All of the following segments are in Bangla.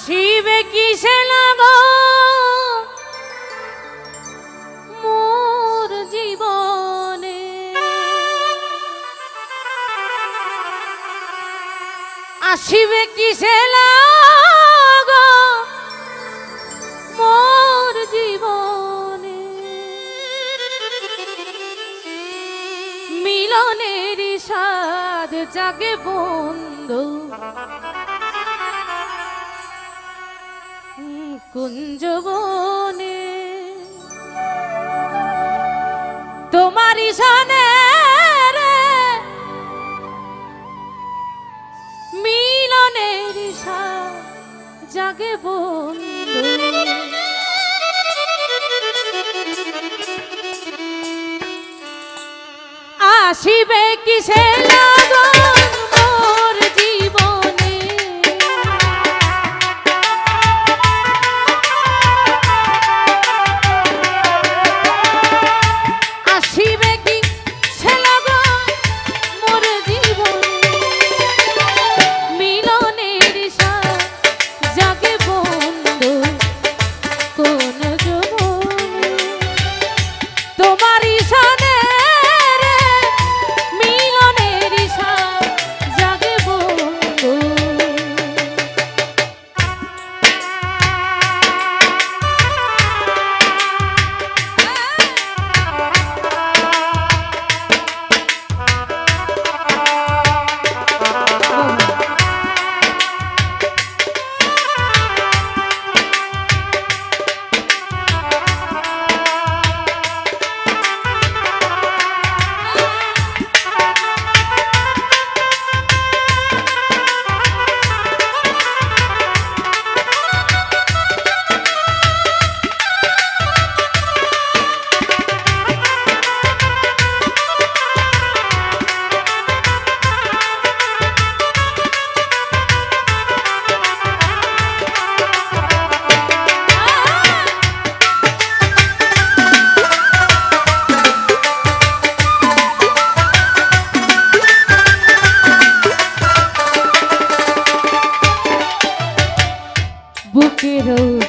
আসিবে কিসে না গো? মোর জীবনে। আসিবে কিসে না মিলনের সাধ জাগে বন্ধু। কুঞ্জবনে। তোমার ইশানে মিলনের ইশা জাগে বন্ধু। আসিবে কিসে না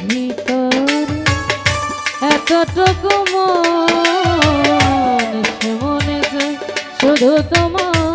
ভিতরে এতটুকু মন মনে শুধু তোমার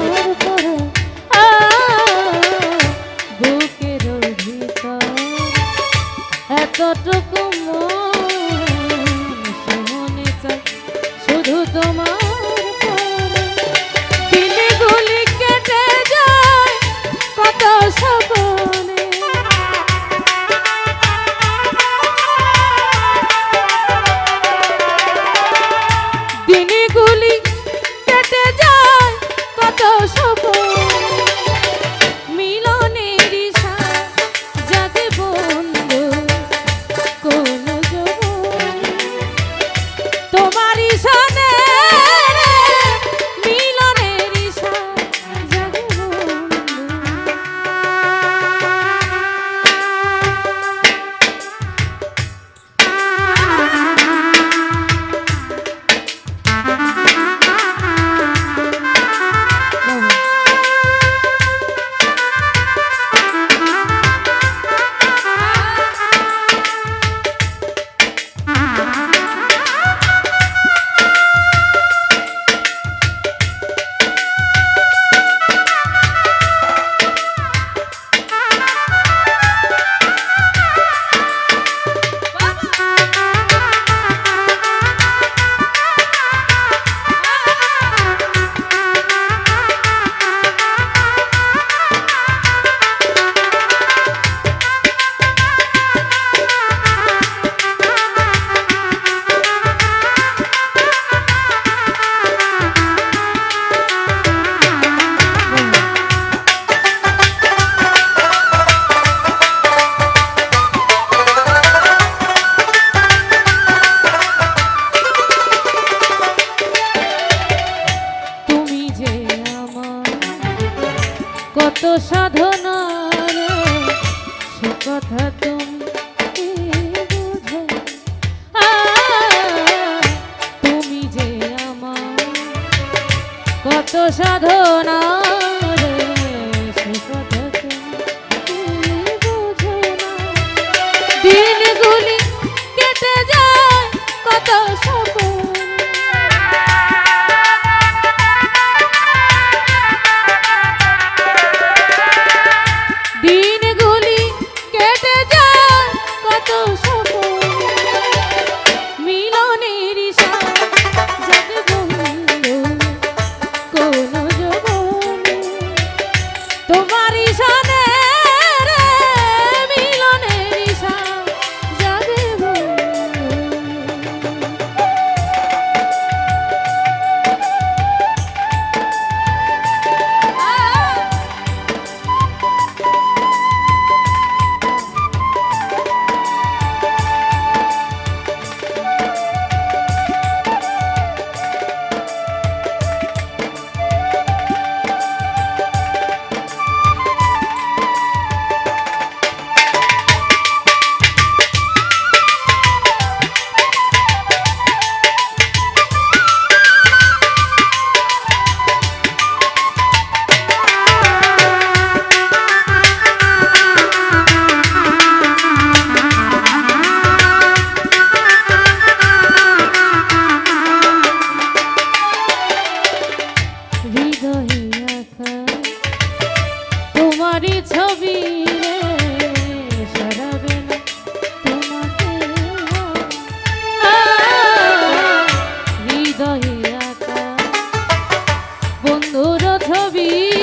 সাধনা 特别。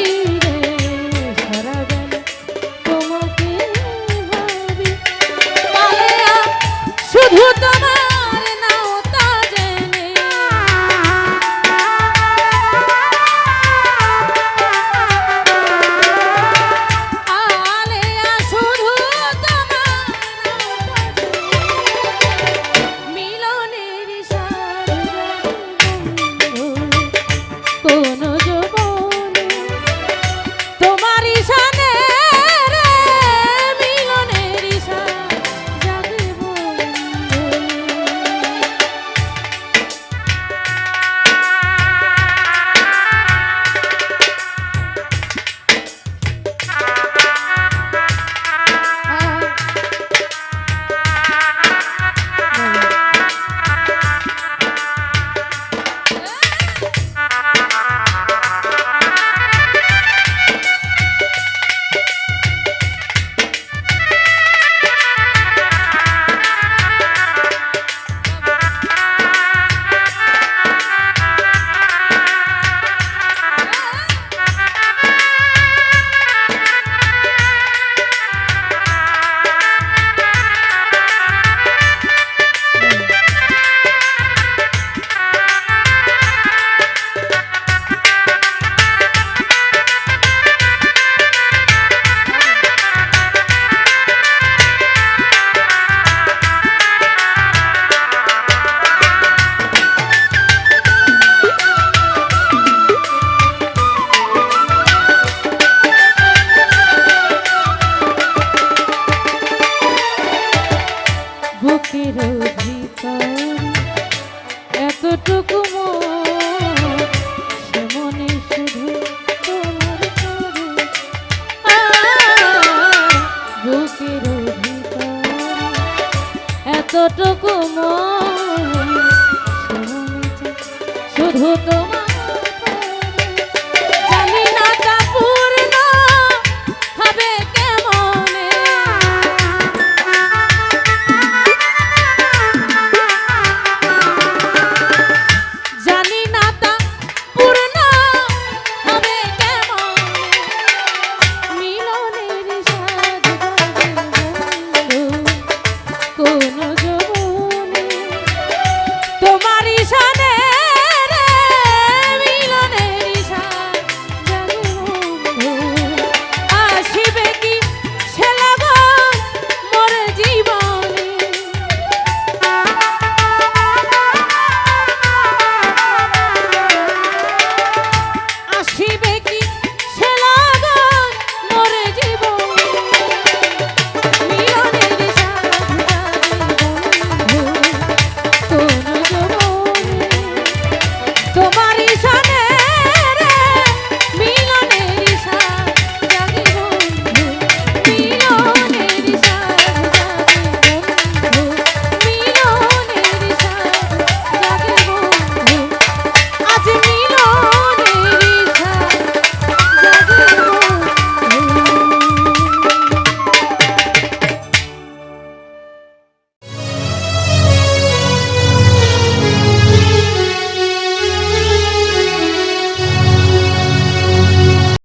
এতটুকু মন শুধু তোমার